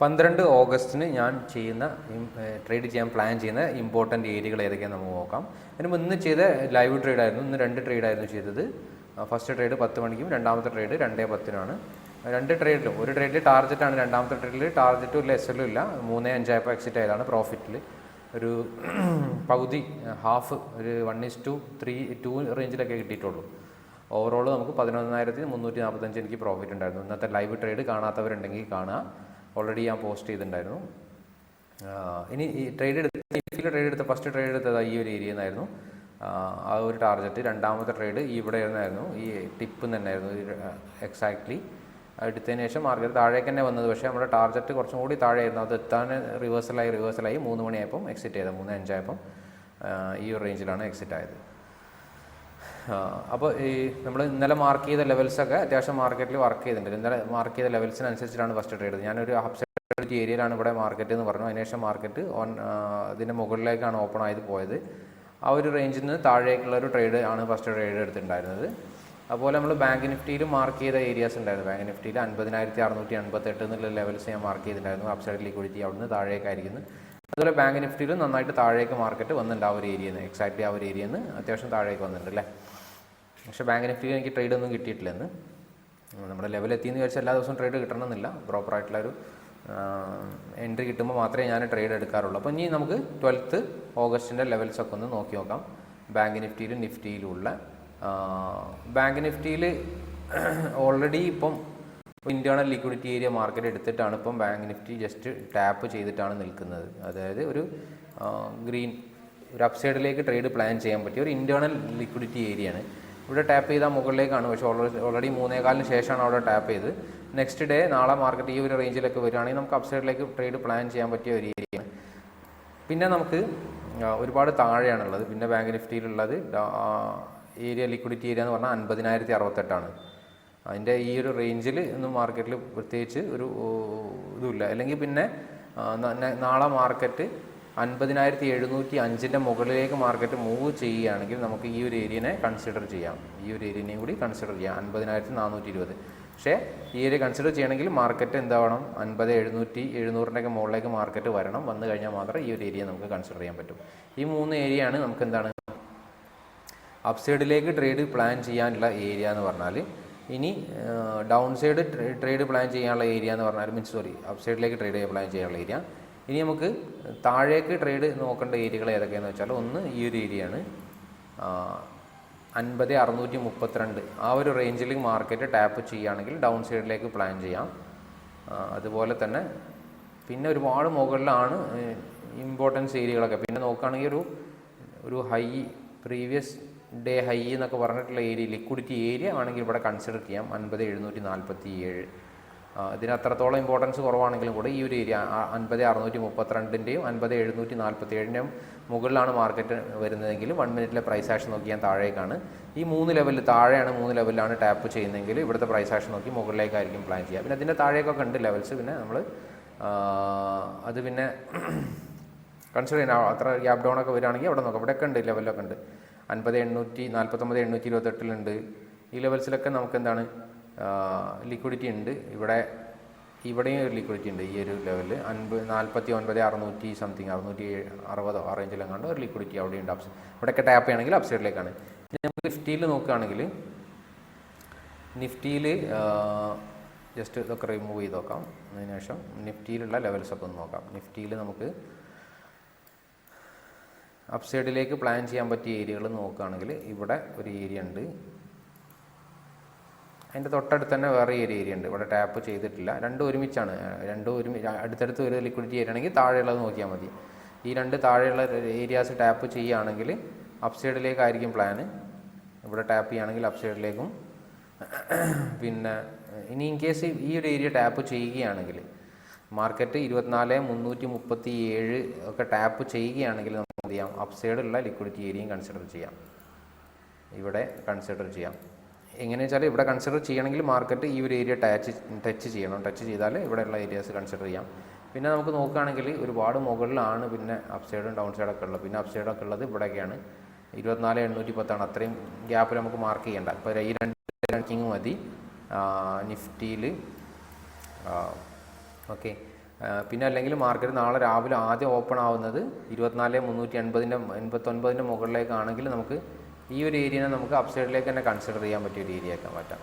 പന്ത്രണ്ട് ഓഗസ്റ്റിന് ഞാൻ ചെയ്യുന്ന ട്രേഡ് ചെയ്യാൻ പ്ലാൻ ചെയ്യുന്ന ഇമ്പോർട്ടന്റ് ഏരിയകൾ ഏതൊക്കെയാണെന്ന് നമുക്ക് നോക്കാം. അതിന് ഇന്ന് ചെയ്ത ലൈവ് ട്രേഡ് ആയിരുന്നു. ഇന്ന് രണ്ട് ട്രേഡ് ആയിരുന്നു ചെയ്തത്. ഫസ്റ്റ് ട്രേഡ് പത്ത് മണിക്കും രണ്ടാമത്തെ ട്രേഡ് രണ്ടേ പത്തിനാണ് രണ്ട് ട്രേഡിലും ഒരു ട്രേഡിൽ ടാർജറ്റാണ് രണ്ടാമത്തെ ട്രേഡിൽ ടാർജറ്റും ഇല്ല എസ് എല്ലും ഇല്ല. മൂന്നേ അഞ്ചായപ്പോൾ എക്സിറ്റ് ആയതാണ് പ്രോഫിറ്റിൽ ഒരു പകുതി ഹാഫ് ഒരു one is to three to റേഞ്ചിലൊക്കെ കിട്ടിയിട്ടുള്ളൂ. ഓവറോൾ നമുക്ക് പതിനൊന്നായിരത്തി മുന്നൂറ്റി നാൽപ്പത്തഞ്ച് എനിക്ക് പ്രോഫിറ്റ് ഉണ്ടായിരുന്നു. ഇന്നത്തെ ലൈവ് ട്രേഡ് കാണാത്തവരുണ്ടെങ്കിൽ കാണുക ഓൾറെഡി ഞാൻ പോസ്റ്റ് ചെയ്തിട്ടുണ്ടായിരുന്നു. ഇനി ഈ ട്രേഡ് എടുത്ത ട്രേഡ് എടുത്ത ഫസ്റ്റ് ട്രേഡ് എടുത്തത് ഈ ഒരു ഏരിയയിൽ നിന്നായിരുന്നു ആ ഒരു ടാർഗറ്റ് രണ്ടാമത്തെ ട്രേഡ് ഇവിടെ ഇരുന്നായിരുന്നു ഈ ടിപ്പ് തന്നെയായിരുന്നു എക്സാക്ട്ലി എടുത്തതിന് ശേഷം മാർക്കറ്റ് താഴേക്ക് തന്നെ വന്നത്. പക്ഷേ നമ്മുടെ ടാർഗറ്റ് കുറച്ചും കൂടി താഴെയായിരുന്നു. അത് എത്താൻ റിവേഴ്സലായി റിവേഴ്സലായി മൂന്ന് മണിയായപ്പം എക്സിറ്റ് ചെയ്തത് മൂന്ന് അഞ്ചായപ്പം ഈ ഒരു റേഞ്ചിലാണ് എക്സിറ്റ് ആയത്. അപ്പോൾ ഈ നമ്മൾ ഇന്നലെ മാർക്ക് ചെയ്ത ലെവൽസൊക്കെ അത്യാവശ്യം മാർക്കറ്റിൽ വർക്ക് ചെയ്തിട്ടുണ്ട്. ഇന്നലെ മാർക്ക് ചെയ്ത ലെവൽസിനനുസരിച്ചിട്ടാണ് ഫസ്റ്റ് ട്രേഡ് ഞാനൊരു അപ്സൈഡ് ഏരിയയിലാണ് ഇവിടെ മാർക്കറ്റ് എന്ന് പറഞ്ഞു. അതിനുശേഷം മാർക്കറ്റ് ഓൺ ഇതിന്റെ മുകളിലേക്കാണ് ഓപ്പൺ ആയത് പോയത്. ആ ഒരു റേഞ്ചിൽ നിന്ന് താഴേക്കുള്ള ഒരു ട്രേഡ് ആണ് ഫസ്റ്റ് ട്രേഡ് എടുത്തിട്ടുണ്ടായിരുന്നത്. അതുപോലെ നമ്മൾ ബാങ്ക് നിഫ്റ്റിയിൽ മാർക്ക് ചെയ്ത ഏരിയാസ് ഉണ്ടായിരുന്നു. ബാങ്ക് നിഫ്റ്റിയിൽ അൻപതിനായിരത്തി അറുന്നൂറ്റി അൻപത്തെട്ട് എന്നുള്ള ലെവൽസ് ഞാൻ മാർക്ക് ചെയ്തിട്ടുണ്ടായിരുന്നു. അപ്സൈഡ് ലിക്വിഡിറ്റി അവിടുന്ന് താഴേക്കായിരിക്കുന്നു. അതുപോലെ ബാങ്ക് നിഫ്റ്റിയിലും നന്നായിട്ട് താഴേക്ക് മാർക്കറ്റ് വന്നിട്ടുണ്ട് ആ ഒരു ഏരിയയിൽ നിന്ന് എക്സാക്ട്ലി ആ ഒരു ഏരിയയിൽ നിന്ന് അത്യാവശ്യം താഴേക്ക് വന്നിട്ടുണ്ട് അല്ലേ? പക്ഷേ ബാങ്ക് നിഫ്റ്റിയിൽ എനിക്ക് ട്രേഡ് ഒന്നും കിട്ടിയിട്ടില്ല എന്ന് നമ്മുടെ ലെവൽ എത്തിയെന്ന് വിചാരിച്ചാൽ എല്ലാ ദിവസവും ട്രേഡ് കിട്ടണമെന്നില്ല. പ്രോപ്പറായിട്ടുള്ള ഒരു എൻട്രി കിട്ടുമ്പോൾ മാത്രമേ ഞാൻ ട്രേഡ് എടുക്കാറുള്ളൂ. അപ്പോൾ ഇനി നമുക്ക് ട്വൽത്ത് ഓഗസ്റ്റിന്റെ ലെവൽസൊക്കെ ഒന്ന് നോക്കി നോക്കാം. ബാങ്ക് നിഫ്റ്റിയിലും നിഫ്റ്റിയിലുള്ള ബാങ്ക് നിഫ്റ്റിയിൽ ഓൾറെഡി ഇപ്പം ഇന്റേർണൽ ലിക്വിഡിറ്റി ഏരിയ മാർക്കറ്റ് എടുത്തിട്ടാണ് ഇപ്പം ബാങ്ക് നിഫ്റ്റി ജസ്റ്റ് ടാപ്പ് ചെയ്തിട്ടാണ് നിൽക്കുന്നത്. അതായത് ഒരു ഗ്രീൻ ഒരു അപ്സൈഡിലേക്ക് ട്രേഡ് പ്ലാൻ ചെയ്യാൻ പറ്റിയ ഒരു ഇന്റേർണൽ ലിക്വിഡിറ്റി ഏരിയയാണ്. ഇവിടെ ടാപ്പ് ചെയ്താൽ മുകളിലേക്കാണ് പക്ഷേ ഓൾറെഡി ഓൾറെഡി മൂന്നേകാലിന് ശേഷമാണ് അവിടെ ടാപ്പ് ചെയ്ത്. നെക്സ്റ്റ് ഡേ നാളെ മാർക്കറ്റ് ഈ ഒരു റേഞ്ചിലൊക്കെ വരികയാണെങ്കിൽ നമുക്ക് അപ്സൈഡിലേക്ക് ട്രേഡ് പ്ലാൻ ചെയ്യാൻ പറ്റിയ ഒരു ഏരിയയാണ് പിന്നെ നമുക്ക് ഒരുപാട് താഴെയാണുള്ളത്. പിന്നെ ബാങ്ക് നിഫ്റ്റിയിലുള്ളത് ഏരിയ ലിക്വിഡിറ്റി ഏരിയ എന്ന് പറഞ്ഞാൽ അൻപതിനായിരത്തി അറുപത്തെട്ടാണ് അതിന്റെ ഈ ഒരു റേഞ്ചിൽ ഒന്നും മാർക്കറ്റിൽ പ്രത്യേകിച്ച് ഒരു ഇതുമില്ല. അല്ലെങ്കിൽ പിന്നെ നാളെ മാർക്കറ്റ് അൻപതിനായിരത്തി എഴുന്നൂറ്റി അഞ്ചിന്റെ മുകളിലേക്ക് മാർക്കറ്റ് മൂവ് ചെയ്യുകയാണെങ്കിൽ നമുക്ക് ഈ ഒരു ഏരിയനെ കൺസിഡർ ചെയ്യാം. ഈ ഒരു ഏരിയനെയും കൂടി കൺസിഡർ ചെയ്യാം. അൻപതിനായിരത്തി നാനൂറ്റി ഇരുപത്. പക്ഷേ ഈ ഏരിയ കൺസിഡർ ചെയ്യണമെങ്കിൽ മാർക്കറ്റ് എന്താവണം? അൻപത് എഴുന്നൂറ്റി എഴുന്നൂറിന്റെയൊക്കെ മുകളിലേക്ക് മാർക്കറ്റ് വരണം. വന്നു കഴിഞ്ഞാൽ മാത്രമേ ഈ ഒരു ഏരിയ നമുക്ക് കൺസിഡർ ചെയ്യാൻ പറ്റും. ഈ മൂന്ന് ഏരിയയാണ് നമുക്ക് എന്താണ്? അപ്സൈഡിലേക്ക് ട്രേഡ് പ്ലാൻ ചെയ്യാനുള്ള ഏരിയ എന്ന് പറഞ്ഞാൽ ഇനി ഡൗൺ സൈഡ് ട്രേഡ് പ്ലാൻ ചെയ്യാനുള്ള ഏരിയ എന്ന് പറഞ്ഞാൽ മീൻസ് സോറി അപ്സൈഡിലേക്ക് ട്രേഡ് ചെയ്യാൻ പ്ലാൻ ചെയ്യാനുള്ള ഏരിയ. ഇനി നമുക്ക് താഴേക്ക് ട്രേഡ് നോക്കേണ്ട ഏരിയകൾ ഏതൊക്കെയാണെന്ന് വെച്ചാൽ ഒന്ന് ഈ ഒരു ഏരിയയാണ് അൻപത് അറുന്നൂറ്റി മുപ്പത്തിരണ്ട്. ആ ഒരു റേഞ്ചിൽ മാർക്കറ്റ് ടാപ്പ് ചെയ്യുകയാണെങ്കിൽ ഡൗൺ സൈഡിലേക്ക് പ്ലാൻ ചെയ്യാം. അതുപോലെ തന്നെ പിന്നെ ഒരുപാട് മുകളിലാണ് ഇമ്പോർട്ടൻസ് ഏരിയകളൊക്കെ പിന്നെ നോക്കുകയാണെങ്കിൽ ഒരു ഒരു ഹൈ പ്രീവിയസ് ഡേ ഹൈ എന്നൊക്കെ പറഞ്ഞിട്ടുള്ള ഏരിയ ലിക്വിഡിറ്റി ഏരിയ ആണെങ്കിൽ ഇവിടെ കൺസിഡർ ചെയ്യാം. അൻപത് എഴുന്നൂറ്റി നാൽപ്പത്തി ഏഴ് ഇതിന് അത്രത്തോളം ഇമ്പോർട്ടൻസ് കുറവാണെങ്കിലും കൂടെ ഈ ഒരു ഏരിയ അൻപത് അറുന്നൂറ്റി മുപ്പത്തിരണ്ടിന്റെയും അൻപത് എഴുന്നൂറ്റി നാൽപ്പത്തി ഏഴിന്റെയും മുകളിലാണ് മാർക്കറ്റ് വരുന്നതെങ്കിൽ വൺ മിനിറ്റിലെ പ്രൈസ് ആക്ഷൻ നോക്കി ഞാൻ താഴേക്കാണ്. ഈ മൂന്ന് ലെവലിൽ താഴെയാണ് മൂന്ന് ലെവലിലാണ് ടാപ്പ് ചെയ്യുന്നതെങ്കിൽ ഇവിടുത്തെ പ്രൈസ് ആക്ഷൻ നോക്കി മുകളിലേക്കായിരിക്കും പ്ലാൻ ചെയ്യുക. പിന്നെ അതിന്റെ താഴേക്കൊക്കെ ഉണ്ട് ലെവൽസ് പിന്നെ നമ്മൾ അത് പിന്നെ കൺസിഡർ ചെയ്യാൻ അത്ര ഗ്യാപ് ഡൗൺ ഒക്കെ വരികയാണെങ്കിൽ അവിടെ നോക്കാം. ഇവിടെയൊക്കെ ഉണ്ട് ലെവലൊക്കെ ഉണ്ട്. അൻപത് എണ്ണൂറ്റി നാൽപ്പത്തൊമ്പത് എണ്ണൂറ്റി ഇരുപത്തെട്ടിലുണ്ട് ഈ ലെവൽസിലൊക്കെ നമുക്ക് എന്താണ് ലിക്വിഡിറ്റി ഉണ്ട്. ഇവിടെ ഇവിടെയും ഒരു ലിക്വിഡിറ്റി ഉണ്ട് ഈ ഒരു ലെവലിൽ അൻപത് നാൽപ്പത്തി ഒൻപത് അറുന്നൂറ്റി സംതിങ് അറുന്നൂറ്റി അറുപതോ ആ റേഞ്ചിലെങ്ങാണ്ട് ഒരു ലിക്വിഡിറ്റി അവിടെ ഉണ്ട്. അപ്സ് ഇവിടെയൊക്കെ ടാപ്പ് ചെയ്യണമെങ്കിൽ അപ്സൈഡിലേക്കാണ് ഇനി നമുക്ക് നിഫ്റ്റിയിൽ നോക്കുകയാണെങ്കിൽ നിഫ്റ്റിയിൽ ജസ്റ്റ് ഇതൊക്കെ റിമൂവ് ചെയ്ത് നോക്കാം. അതിനുശേഷം നിഫ്റ്റിയിലുള്ള ലെവൽസ് ഒക്കെ ഒന്ന് നോക്കാം. നിഫ്റ്റിയിൽ നമുക്ക് അപ്സൈഡിലേക്ക് പ്ലാൻ ചെയ്യാൻ പറ്റിയ ഏരിയകൾ നോക്കുകയാണെങ്കിൽ ഇവിടെ ഒരു ഏരിയ ഉണ്ട്. അതിന്റെ തൊട്ടടുത്ത് തന്നെ വേറെ ഒരു ഏരിയ ഉണ്ട്. ഇവിടെ ടാപ്പ് ചെയ്തിട്ടില്ല. രണ്ടും ഒരുമിച്ചാണ്. രണ്ടും ഒരുമി അടുത്തടുത്ത് ഒരു ലിക്വിഡിറ്റി ഏരിയ ആണെങ്കിൽ താഴെയുള്ളത് നോക്കിയാൽ മതി. ഈ രണ്ട് താഴെയുള്ള ഏരിയാസ് ടാപ്പ് ചെയ്യുകയാണെങ്കിൽ അപ്സൈഡിലേക്കായിരിക്കും പ്ലാന് ഇവിടെ ടാപ്പ് ചെയ്യുകയാണെങ്കിൽ അപ്സൈഡിലേക്കും പിന്നെ ഇനി ഇൻ കേസ് ഈ ഒരു ഏരിയ ടാപ്പ് ചെയ്യുകയാണെങ്കിൽ മാർക്കറ്റ് ഇരുപത്തിനാല് മുന്നൂറ്റി മുപ്പത്തി ഏഴ് ഒക്കെ ടാപ്പ് ചെയ്യുകയാണെങ്കിൽ നമുക്ക് എന്ത് ചെയ്യാം? അപ്സൈഡുള്ള ലിക്വിഡിറ്റി ഏരിയയും കൺസിഡർ ചെയ്യാം. ഇവിടെ കൺസിഡർ ചെയ്യാം. എങ്ങനെയാ വെച്ചാൽ ഇവിടെ കൺസിഡർ ചെയ്യണമെങ്കിൽ മാർക്കറ്റ് ഈ ഒരു ഏരിയ ടച്ച് ടച്ച് ചെയ്യണം. ടച്ച് ചെയ്താൽ ഇവിടെയുള്ള ഏരിയാസ് കൺസിഡർ ചെയ്യാം. പിന്നെ നമുക്ക് നോക്കുകയാണെങ്കിൽ ഒരുപാട് മുകളിലാണ് പിന്നെ അപ്സൈഡും ഡൗൺ സൈഡൊക്കെ ഉള്ളത്. പിന്നെ അപ്സൈഡൊക്കെ ഉള്ളത് ഇവിടെയൊക്കെയാണ്. ഇരുപത്തിനാല് എണ്ണൂറ്റി പത്താണ് അത്രയും ഗ്യാപ്പ് നമുക്ക് മാർക്ക് ചെയ്യേണ്ട. ഇപ്പോൾ ഈ രണ്ട് റാങ്കിങ് മതി. നിഫ്റ്റിയിൽ ഓക്കെ. പിന്നെ അല്ലെങ്കിൽ മാർക്കറ്റ് നാളെ രാവിലെ ആദ്യം ഓപ്പൺ ആവുന്നത് ഇരുപത്തിനാല് മുന്നൂറ്റി എൺപതിന്റെ എൺപത്തൊൻപതിന്റെ മുകളിലേക്കാണെങ്കിൽ നമുക്ക് ഈ ഒരു ഏരിയനെ നമുക്ക് അപ്സൈഡിലേക്ക് തന്നെ കൺസിഡർ ചെയ്യാൻ പറ്റിയ ഒരു ഏരിയ ആക്കാൻ പറ്റാം.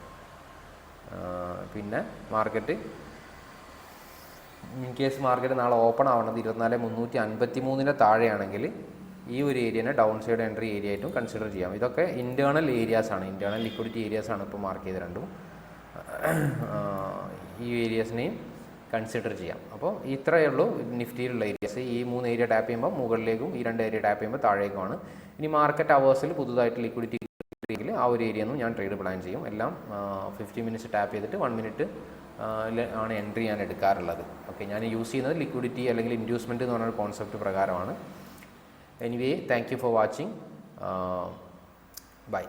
പിന്നെ മാർക്കറ്റ് ഇൻ കേസ് മാർക്കറ്റ് നാളെ ഓപ്പൺ ആവുന്നത് ഇരുപത്തിനാല് മുന്നൂറ്റി അൻപത്തി മൂന്നിന്റെ താഴെയാണെങ്കിൽ ഈ ഒരു ഏരിയനെ ഡൗൺ സൈഡ് എൻട്രി ഏരിയ ആയിട്ടും കൺസിഡർ ചെയ്യാം. ഇതൊക്കെ ഇന്റേർണൽ ഏരിയാസ് ആണ്. ഇന്റേർണൽ ലിക്വിഡിറ്റി ഏരിയാസ് ആണ് ഇപ്പോൾ മാർക്ക് ചെയ്ത് രണ്ടും. ഈ ഏരിയസിനെയും കൺസിഡർ ചെയ്യാം. അപ്പോൾ ഇത്രയേ ഉള്ളൂ നിഫ്റ്റിയിലുള്ള ഏരിയാസ് ഈ മൂന്ന് ഏരിയ ടാപ്പ് ചെയ്യുമ്പോൾ മുകളിലേക്കും ഈ രണ്ട് ഏരിയ ടാപ്പ് ചെയ്യുമ്പോൾ താഴേക്കുമാണ്. ഇനി മാർക്കറ്റ് അവേഴ്സിൽ പുതുതായിട്ട് ലിക്വിഡിറ്റി കിട്ടിയെങ്കിൽ ആ ഒരു ഏരിയ ഒന്നും ഞാൻ ട്രേഡ് പ്ലാൻ ചെയ്യും. എല്ലാം ഫിഫ്റ്റി മിനിറ്റ്സ് ടാപ്പ് ചെയ്തിട്ട് വൺ മിനിറ്റ് ആണ് എൻട്രി ഞാൻ എടുക്കാറുള്ളത്. ഓക്കെ ഞാൻ യൂസ് ചെയ്യുന്നത് ലിക്വിഡിറ്റി അല്ലെങ്കിൽ ഇൻഡ്യൂസ്മെന്റ് എന്ന് പറഞ്ഞ കോൺസെപ്റ്റ് പ്രകാരമാണ്. Anyway thank you for watching bye